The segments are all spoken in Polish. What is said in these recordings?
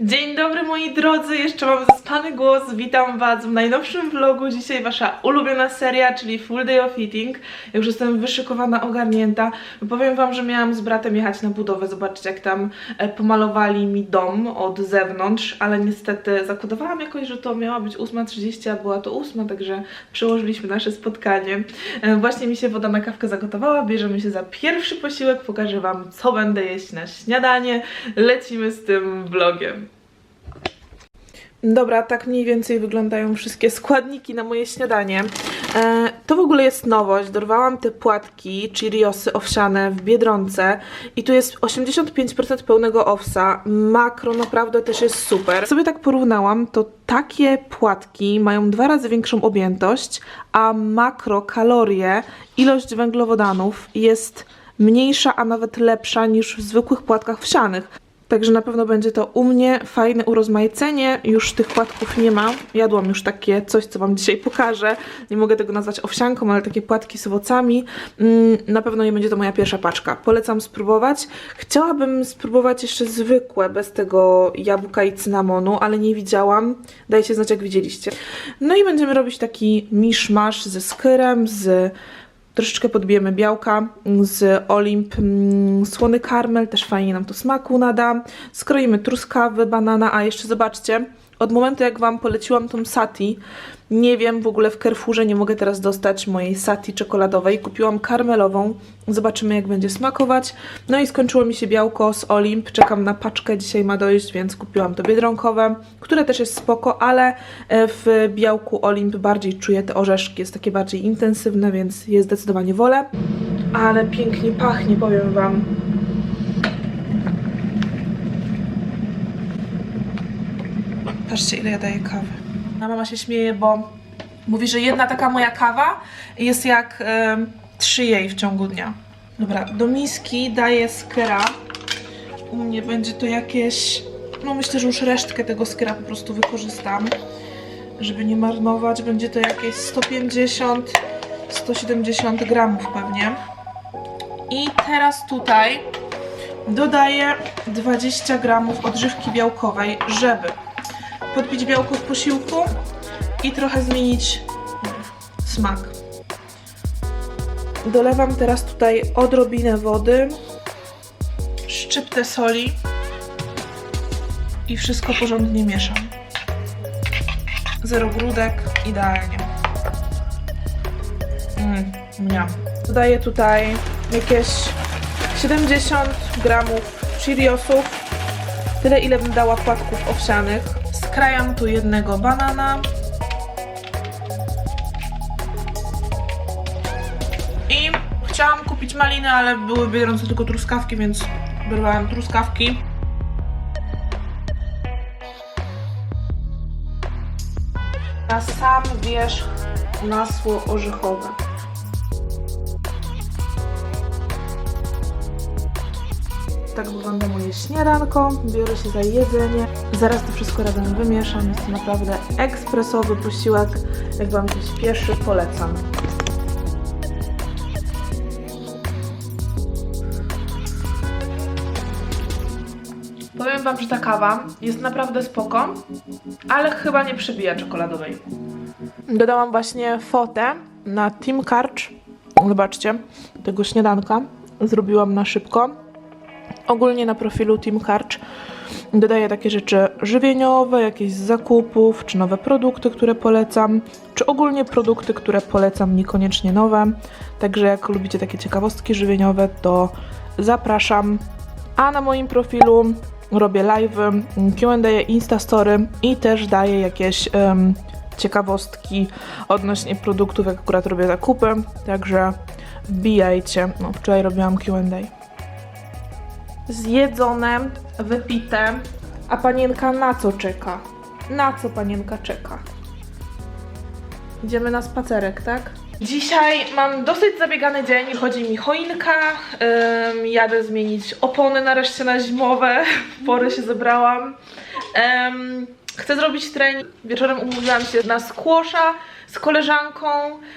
Dzień dobry moi drodzy, jeszcze mam zaspany głos, witam was w najnowszym vlogu, dzisiaj wasza ulubiona seria, czyli Full Day of Eating. Ja już jestem wyszykowana, ogarnięta. Powiem wam, że miałam z bratem jechać na budowę, zobaczyć jak tam e, pomalowali mi dom od zewnątrz, ale niestety zakodowałam jakoś, że to miała być 8.30, a była to 8, także przełożyliśmy nasze spotkanie. E, Właśnie mi się woda na kawkę zagotowała, bierzemy się za pierwszy posiłek, pokażę wam co będę jeść na śniadanie. Lecimy z tym vlogiem. Dobra, tak mniej więcej wyglądają wszystkie składniki na moje śniadanie. E, to w ogóle jest nowość. Dorwałam te płatki Cheeriosy owsiane w Biedronce i tu jest 85% pełnego owsa. Makro naprawdę też jest super. Sobie tak porównałam, to takie płatki mają dwa razy większą objętość, a makrokalorie, ilość węglowodanów jest mniejsza, a nawet lepsza niż w zwykłych płatkach wsianych. Także na pewno będzie to u mnie fajne urozmaicenie. Już tych płatków nie ma. Jadłam już takie coś, co Wam dzisiaj pokażę. Nie mogę tego nazwać owsianką, ale takie płatki z owocami. Mm, Na pewno nie będzie to moja pierwsza paczka. Polecam spróbować. Chciałabym spróbować jeszcze zwykłe, bez tego jabłka i cynamonu, ale nie widziałam. Dajcie znać, jak widzieliście. No i będziemy robić taki miszmasz ze skyrem, z Troszeczkę podbijemy białka z Olimp, mm, słony karmel, też fajnie nam to smaku nada. Skroimy truskawy, banana, a jeszcze zobaczcie, od momentu jak Wam poleciłam tą sati, nie wiem, w ogóle w Carrefourze nie mogę teraz dostać mojej sati czekoladowej. Kupiłam karmelową, zobaczymy jak będzie smakować. No i skończyło mi się białko z Olimp, czekam na paczkę, dzisiaj ma dojść, więc kupiłam to biedronkowe, które też jest spoko, ale e, w białku Olimp bardziej czuję te orzeszki, jest takie bardziej intensywne, więc je zdecydowanie wolę. Ale pięknie pachnie, powiem Wam. Patrzcie, ile ja daję kawy. A mama się śmieje, bo mówi, że jedna taka moja kawa jest jak trzy jej w ciągu dnia. Dobra, do miski daję skera. U mnie będzie to jakieś... No myślę, że już resztkę tego skera po prostu wykorzystam, żeby nie marnować. Będzie to jakieś 150, 170 gramów pewnie. I teraz tutaj dodaję 20 gramów odżywki białkowej, żeby podbić białko w posiłku i trochę zmienić smak. Dolewam teraz tutaj odrobinę wody, szczyptę soli i wszystko porządnie mieszam. Zero grudek, idealnie. Mmm, mniam. Dodaję tutaj jakieś 70 gramów Cheeriosów, tyle ile bym dała płatków owsianych. Skrajam tu jednego banana. I chciałam kupić maliny, ale były biorące tylko truskawki, więc wyrwałam truskawki. Na sam wierzch masło orzechowe. Tak wygląda moje śniadanko. Biorę się za jedzenie. Zaraz to wszystko razem wymieszam. Jest to naprawdę ekspresowy posiłek. Jak Wam się śpieszy, polecam. Powiem Wam, że ta kawa jest naprawdę spoko, ale chyba nie przebija czekoladowej. Dodałam właśnie fotę na Team Karcz. Zobaczcie, tego śniadanka. Zrobiłam na szybko. Ogólnie na profilu Team Karcz dodaję takie rzeczy żywieniowe, jakieś z zakupów, czy nowe produkty, które polecam, czy ogólnie produkty, które polecam, niekoniecznie nowe. Także jak lubicie takie ciekawostki żywieniowe, to zapraszam. A na moim profilu robię live, Q&A, Instastory i też daję jakieś em, ciekawostki odnośnie produktów, jak akurat robię zakupy. Także wbijajcie. No, wczoraj robiłam Q&A zjedzone, wypite. A panienka na co czeka? Na co panienka czeka? Idziemy na spacerek, tak? Dzisiaj mam dosyć zabiegany dzień, chodzi mi choinka, ym, jadę zmienić opony nareszcie na zimowe, w porę się zebrałam. Ym, Chcę zrobić trening. Wieczorem umówiłam się na squasha z koleżanką.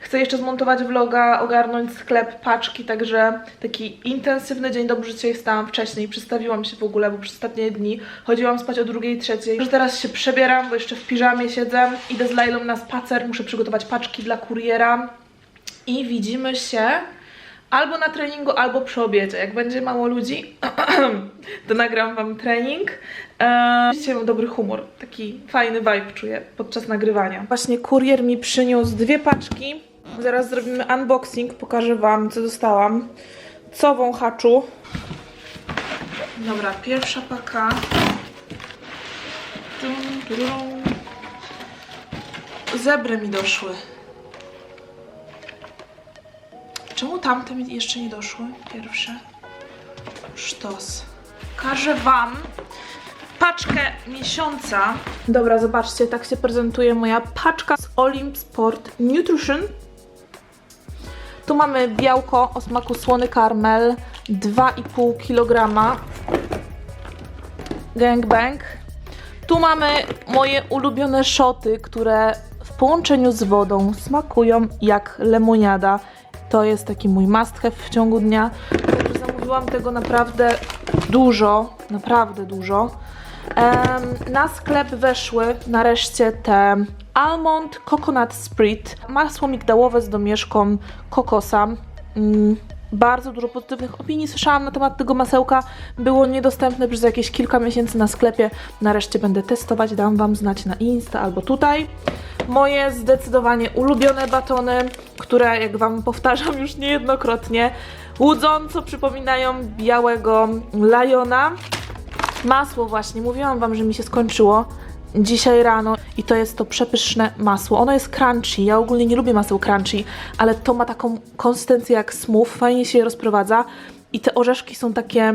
Chcę jeszcze zmontować vloga, ogarnąć sklep, paczki, także taki intensywny dzień. Dobrze, że dzisiaj wstałam wcześniej, przystawiłam się w ogóle, bo przez ostatnie dni chodziłam spać o drugiej, trzeciej. Już teraz się przebieram, bo jeszcze w piżamie siedzę. Idę z Lailą na spacer, muszę przygotować paczki dla kuriera. I widzimy się albo na treningu, albo przy obiedzie. Jak będzie mało ludzi, to nagram wam trening. Eee, dzisiaj mam dobry humor, taki fajny vibe czuję podczas nagrywania. Właśnie kurier mi przyniósł dwie paczki. Zaraz zrobimy unboxing, pokażę wam co dostałam. Co wąchaczu. Dobra, pierwsza paka. Turum. Zebry mi doszły. Czemu tamte mi jeszcze nie doszły? Pierwsze. Sztos. Pokażę Wam paczkę miesiąca. Dobra, zobaczcie, tak się prezentuje moja paczka z Olymp Sport Nutrition. Tu mamy białko o smaku słony karmel, 2,5 kg. Gangbang. Tu mamy moje ulubione szoty, które w połączeniu z wodą smakują jak lemoniada. To jest taki mój must have w ciągu dnia. Także zamówiłam tego naprawdę dużo, naprawdę dużo. Na sklep weszły nareszcie te Almond Coconut Sprit, masło migdałowe z domieszką kokosa. Bardzo dużo pozytywnych opinii słyszałam na temat tego masełka. Było niedostępne przez jakieś kilka miesięcy na sklepie. Nareszcie będę testować, dam Wam znać na Insta albo tutaj. Moje zdecydowanie ulubione batony, które jak Wam powtarzam już niejednokrotnie, łudząco przypominają białego lajona. Masło właśnie, mówiłam Wam, że mi się skończyło dzisiaj rano i to jest to przepyszne masło. Ono jest crunchy, ja ogólnie nie lubię maseł crunchy, ale to ma taką konsystencję jak smooth, fajnie się je rozprowadza i te orzeszki są takie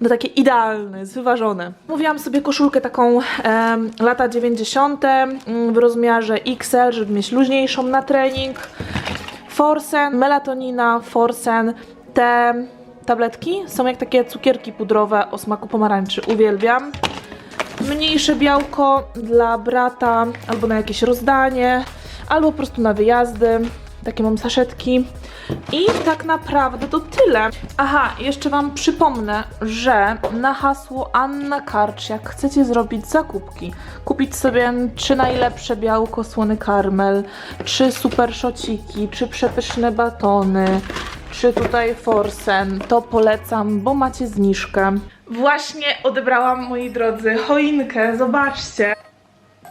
no takie idealne, zwyważone. Mówiłam sobie koszulkę taką lata 90. mm, w rozmiarze XL, żeby mieć luźniejszą na trening. Forsen, melatonina, Forsen. Te tabletki są jak takie cukierki pudrowe o smaku pomarańczy. Uwielbiam. Mniejsze białko dla brata albo na jakieś rozdanie, albo po prostu na wyjazdy. Takie mam saszetki. I tak naprawdę to tyle. Aha, jeszcze Wam przypomnę, że na hasło Anna Karcz, chcecie zrobić zakupki, kupić sobie czy najlepsze białko, słony karmel, czy super szociki, czy przepyszne batony, czy tutaj forsen, to polecam, bo macie zniżkę. Właśnie odebrałam, moi drodzy, choinkę, zobaczcie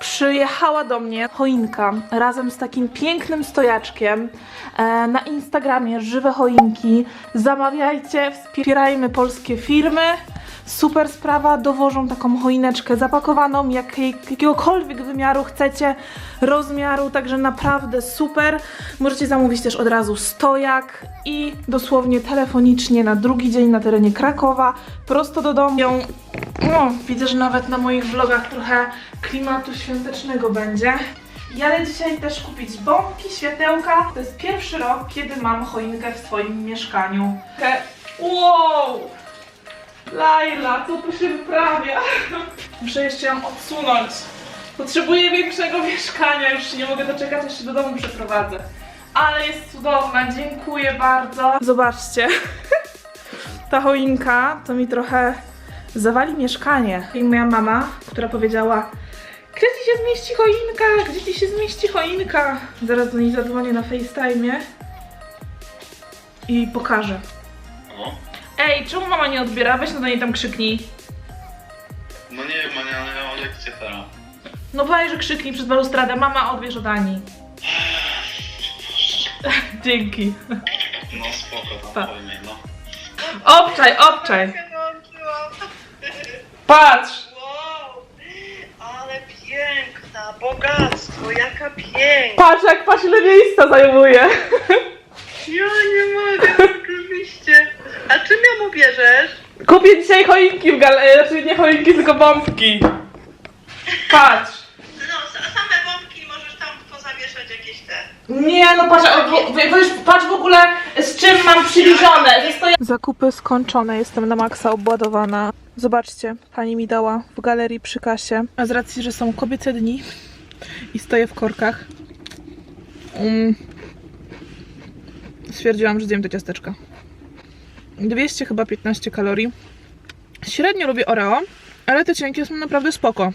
przyjechała do mnie choinka razem z takim pięknym stojaczkiem e, na Instagramie Żywe Choinki. Zamawiajcie, wspierajmy polskie firmy. Super sprawa, dowożą taką choineczkę zapakowaną, jakiej, jakiegokolwiek wymiaru chcecie, rozmiaru, także naprawdę super. Możecie zamówić też od razu stojak i dosłownie telefonicznie na drugi dzień na terenie Krakowa, prosto do domu. No, widzę, że nawet na moich vlogach trochę klimatu świątecznego będzie. Jadę dzisiaj też kupić bombki, światełka. To jest pierwszy rok, kiedy mam choinkę w swoim mieszkaniu. Wow! Laila, co tu się wyprawia? Muszę jeszcze ją odsunąć. Potrzebuję większego mieszkania, już się nie mogę doczekać, aż się do domu przeprowadzę. Ale jest cudowna, dziękuję bardzo. Zobaczcie. Ta choinka to mi trochę zawali mieszkanie. I moja mama, która powiedziała gdzie ci się zmieści choinka? Gdzie ci się zmieści choinka? Zaraz do niej zadzwonię na FaceTime i pokażę. O, Ej, czemu mama nie odbiera? Weź no do niej tam krzyknij. no nie wiem, Ania, ale ja mam lekcję teraz. No weź, że krzyknij przez balustradę. Mama, odbierz od Ani. Dzięki. No spoko, Pa. tam powiem jej, no. Obczaj, obczaj. się. Patrz. Wow, ale piękna, bogactwo, jaka piękna. Patrz, jak patrz ile miejsca zajmuje. Ja nie mogę. A czym ją ubierzesz? Kupię dzisiaj choinki w galerii, znaczy nie choinki, tylko bombki. Patrz. No, sa- same bombki możesz tam pozawieszać jakieś te. Nie, no patrz, o, bo- wiesz, patrz w ogóle z czym mam prziliżone. Zakupy skończone, jestem na maksa obładowana. Zobaczcie, pani mi dała w galerii przy kasie. A z racji, że są kobiece dni i stoję w korkach, um, stwierdziłam, że zjem te ciasteczka. 200 chyba 15 kalorii. Średnio lubię Oreo, ale te cienkie są naprawdę spoko.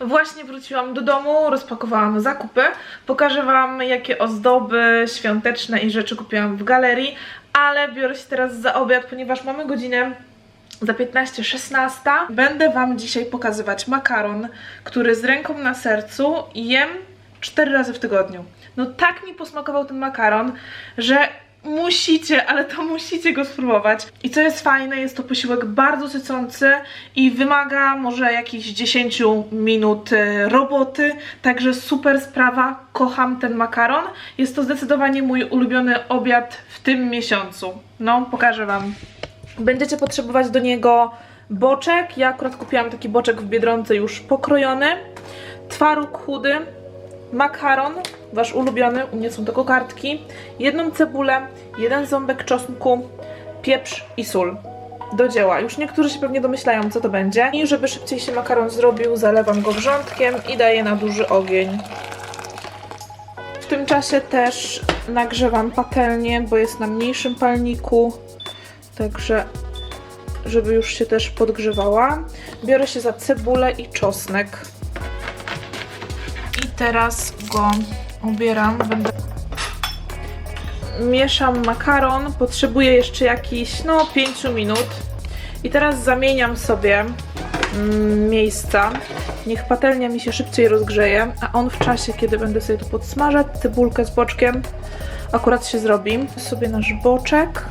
Właśnie wróciłam do domu, rozpakowałam zakupy. Pokażę Wam, jakie ozdoby świąteczne i rzeczy kupiłam w galerii, ale biorę się teraz za obiad, ponieważ mamy godzinę za 15-16. Będę Wam dzisiaj pokazywać makaron, który z ręką na sercu jem 4 razy w tygodniu. No tak mi posmakował ten makaron, że musicie, ale to musicie go spróbować. I co jest fajne, jest to posiłek bardzo sycący i wymaga może jakichś 10 minut e, roboty, także super sprawa, kocham ten makaron. Jest to zdecydowanie mój ulubiony obiad w tym miesiącu. No, pokażę Wam. Będziecie potrzebować do niego boczek, ja akurat kupiłam taki boczek w Biedronce już pokrojony, twaróg chudy, makaron, wasz ulubiony, u mnie są to kokardki, jedną cebulę, jeden ząbek czosnku, pieprz i sól. Do dzieła. Już niektórzy się pewnie domyślają, co to będzie. I żeby szybciej się makaron zrobił, zalewam go wrzątkiem i daję na duży ogień. W tym czasie też nagrzewam patelnię, bo jest na mniejszym palniku. Także, żeby już się też podgrzewała. Biorę się za cebulę i czosnek. I teraz go ubieram. Będę mieszam makaron. Potrzebuję jeszcze jakiś, no, 5 minut. I teraz zamieniam sobie mm, miejsca. Niech patelnia mi się szybciej rozgrzeje, a on w czasie, kiedy będę sobie tu podsmażać cebulkę z boczkiem, akurat się zrobi. Sobie nasz boczek,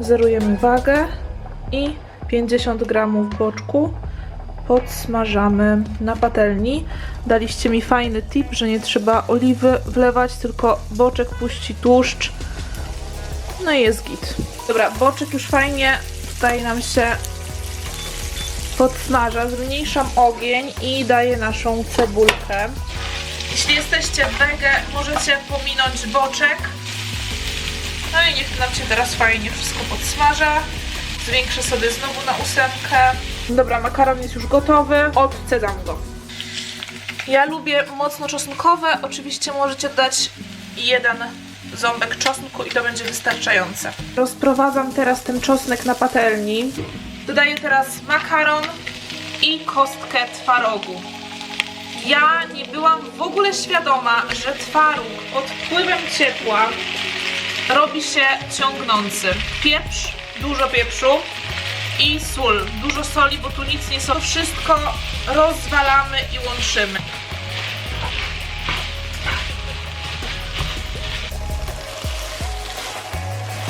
zerujemy wagę i 50 gramów boczku podsmażamy na patelni. Daliście mi fajny tip, że nie trzeba oliwy wlewać, tylko boczek puści tłuszcz. No i jest git. Dobra, boczek już fajnie tutaj nam się podsmaża. Zmniejszam ogień i daję naszą cebulkę. Jeśli jesteście wege, możecie pominąć boczek. No i niech nam się teraz fajnie wszystko podsmaża. Zwiększę sobie znowu na ósemkę. Dobra, makaron jest już gotowy. Odcedzam go. Ja lubię mocno czosnkowe. Oczywiście możecie dać jeden ząbek czosnku i to będzie wystarczające. Rozprowadzam teraz ten czosnek na patelni. Dodaję teraz makaron i kostkę twarogu. Ja nie byłam w ogóle świadoma, że twaróg pod wpływem ciepła robi się ciągnący. Pieprz, dużo pieprzu i sól. Dużo soli, bo tu nic nie są. To wszystko rozwalamy i łączymy.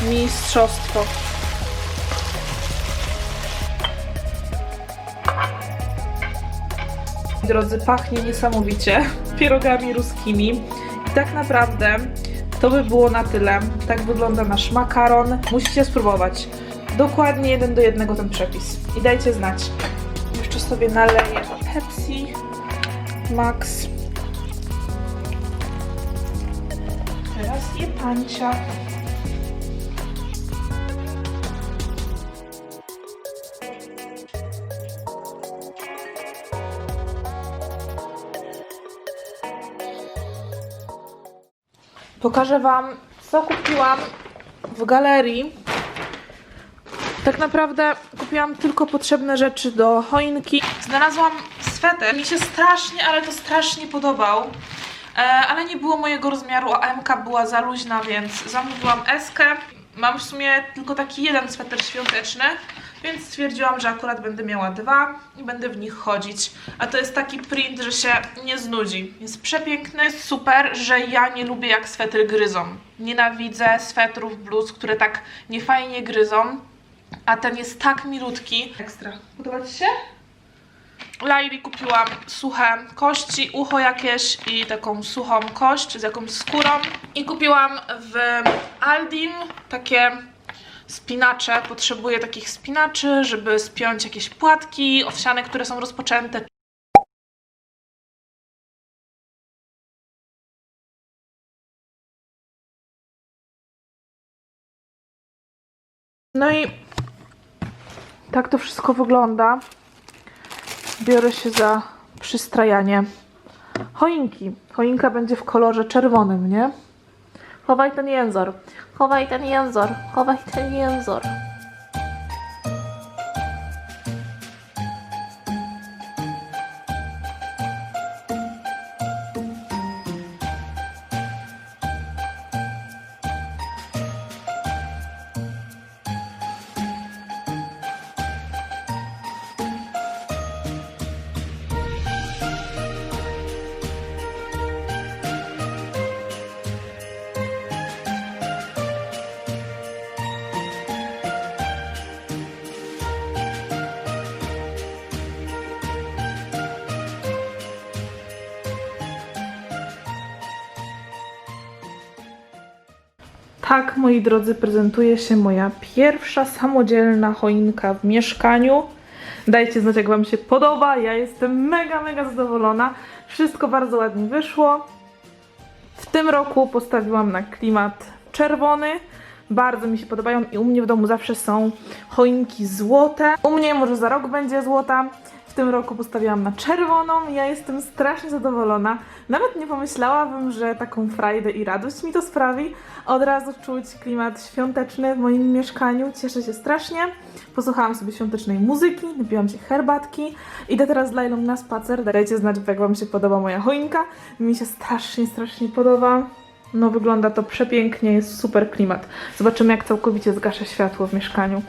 Mistrzostwo. Drodzy, pachnie niesamowicie pierogami ruskimi. I tak naprawdę to by było na tyle. Tak wygląda nasz makaron. Musicie spróbować. Dokładnie jeden do jednego ten przepis. I dajcie znać. Jeszcze sobie naleję Pepsi Max. Teraz je pancia. Pokażę Wam, co kupiłam w galerii. Tak naprawdę kupiłam tylko potrzebne rzeczy do choinki. Znalazłam sweter. Mi się strasznie, ale to strasznie podobał. E, ale nie było mojego rozmiaru, a MK była za luźna, więc zamówiłam Eskę. Mam w sumie tylko taki jeden sweter świąteczny, więc stwierdziłam, że akurat będę miała dwa i będę w nich chodzić. A to jest taki print, że się nie znudzi. Jest przepiękny, super, że ja nie lubię jak swetry gryzą. Nienawidzę swetrów, bluz, które tak niefajnie gryzą. A ten jest tak milutki. Ekstra. Podoba Ci się? Lairi kupiłam suche kości, ucho jakieś i taką suchą kość z jakąś skórą. I kupiłam w Aldin takie spinacze. Potrzebuję takich spinaczy, żeby spiąć jakieś płatki owsiane, które są rozpoczęte. No i Tak to wszystko wygląda. Biorę się za przystrajanie choinki. Choinka będzie w kolorze czerwonym, nie? Chowaj ten jęzor. Chowaj ten jęzor. Chowaj ten jęzor. Tak, moi drodzy, prezentuje się moja pierwsza samodzielna choinka w mieszkaniu. Dajcie znać, jak Wam się podoba. Ja jestem mega, mega zadowolona. Wszystko bardzo ładnie wyszło. W tym roku postawiłam na klimat czerwony. Bardzo mi się podobają i u mnie w domu zawsze są choinki złote. U mnie może za rok będzie złota. W tym roku postawiłam na czerwoną. Ja jestem strasznie zadowolona. Nawet nie pomyślałabym, że taką frajdę i radość mi to sprawi. Od razu czuć klimat świąteczny w moim mieszkaniu. Cieszę się strasznie. Posłuchałam sobie świątecznej muzyki, napiłam się herbatki. Idę teraz z Lailą na spacer. Dajcie znać, jak Wam się podoba moja choinka. Mi się strasznie, strasznie podoba. No wygląda to przepięknie, jest super klimat. Zobaczymy, jak całkowicie zgaszę światło w mieszkaniu.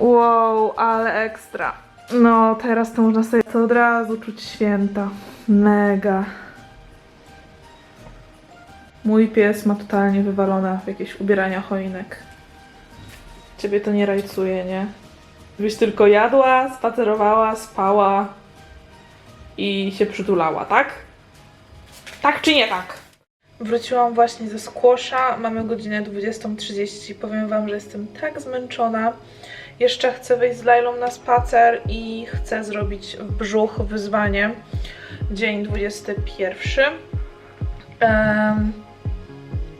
Wow, ale ekstra. No, teraz to można sobie to od razu czuć święta. Mega. Mój pies ma totalnie wywalone w jakieś ubierania choinek. Ciebie to nie rajcuje, nie? Byś tylko jadła, spacerowała, spała i się przytulała, tak? Tak czy nie tak? Wróciłam właśnie ze skłosza, mamy godzinę 20.30. Powiem Wam, że jestem tak zmęczona. Jeszcze chcę wyjść z Lailą na spacer i chcę zrobić brzuch wyzwanie. Dzień 21. Em,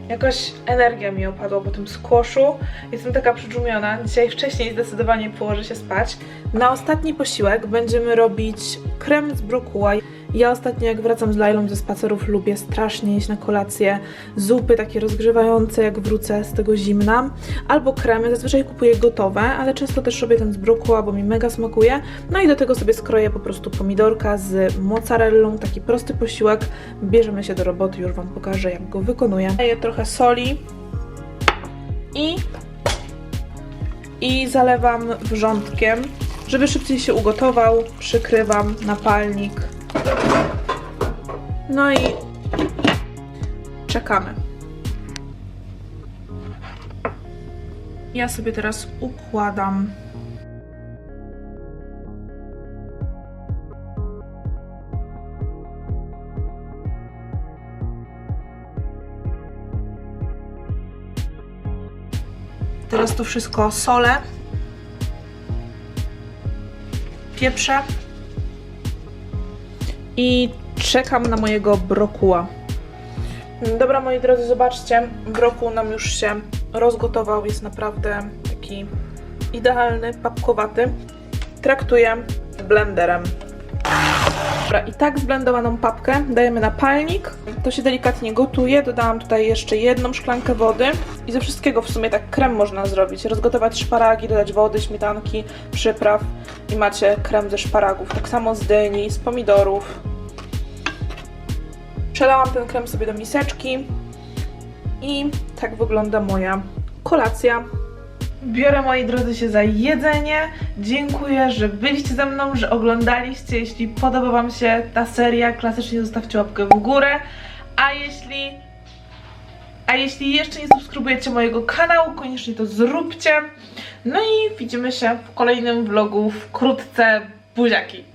jakoś energia mi opadła po tym skłoszu. Jestem taka przydżumiona. Dzisiaj wcześniej zdecydowanie położę się spać. Na ostatni posiłek będziemy robić krem z brokuła. Ja ostatnio jak wracam z Lailą ze spacerów lubię strasznie jeść na kolację zupy takie rozgrzewające jak wrócę z tego zimna albo kremy, zazwyczaj kupuję gotowe, ale często też robię ten z brokuła, bo mi mega smakuje. No i do tego sobie skroję po prostu pomidorka z mozzarellą, taki prosty posiłek. Bierzemy się do roboty, już Wam pokażę jak go wykonuję. Daję trochę soli i i zalewam wrzątkiem, żeby szybciej się ugotował. Przykrywam na palnik. No i czekamy. Ja sobie teraz układam Teraz to wszystko solę, pieprzę i czekam na mojego brokuła. Dobra, moi drodzy, zobaczcie, brokuł nam już się rozgotował, jest naprawdę taki idealny, papkowaty. Traktuję blenderem. Dobra, i tak zblendowaną papkę dajemy na palnik. To się delikatnie gotuje. Dodałam tutaj jeszcze jedną szklankę wody. I ze wszystkiego w sumie tak krem można zrobić. Rozgotować szparagi, dodać wody, śmietanki, przypraw i macie krem ze szparagów. Tak samo z dyni, z pomidorów. Przelałam ten krem sobie do miseczki i tak wygląda moja kolacja. Biorę, moi drodzy, się za jedzenie. Dziękuję, że byliście ze mną, że oglądaliście. Jeśli podoba Wam się ta seria, klasycznie zostawcie łapkę w górę. A jeśli, a jeśli jeszcze nie subskrybujecie mojego kanału, koniecznie to zróbcie. No i widzimy się w kolejnym vlogu wkrótce. Buziaki!